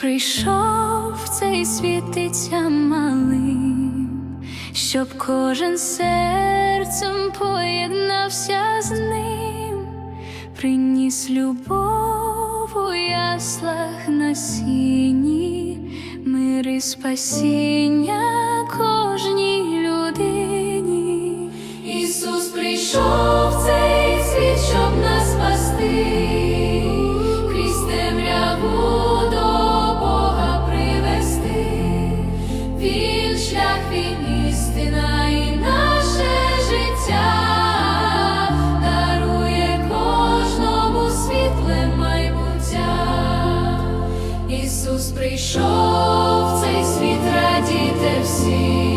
прийшов в цей світиться малим, щоб кожен серцем поєднався з ним, приніс любов у яслах на сіні, мир і спасіння істина і наше життя, дарує кожному світле майбуття. Ісус прийшов в цей світ, радіти всі,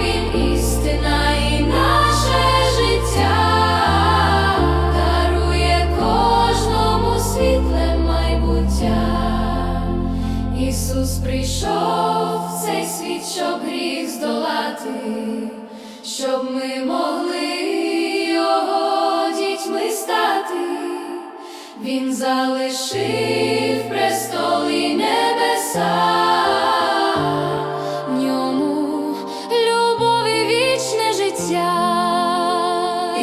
Він істина і наше життя, дарує кожному світле майбуття. Ісус прийшов в цей світ, щоб гріх здолати, щоб ми могли дітьми стати. Він залишив Отця.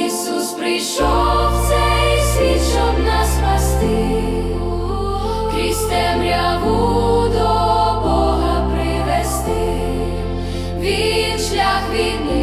Ісус прийшов в цей світ, щоб нас спасти, крізь темряву до Бога привести, він шлях від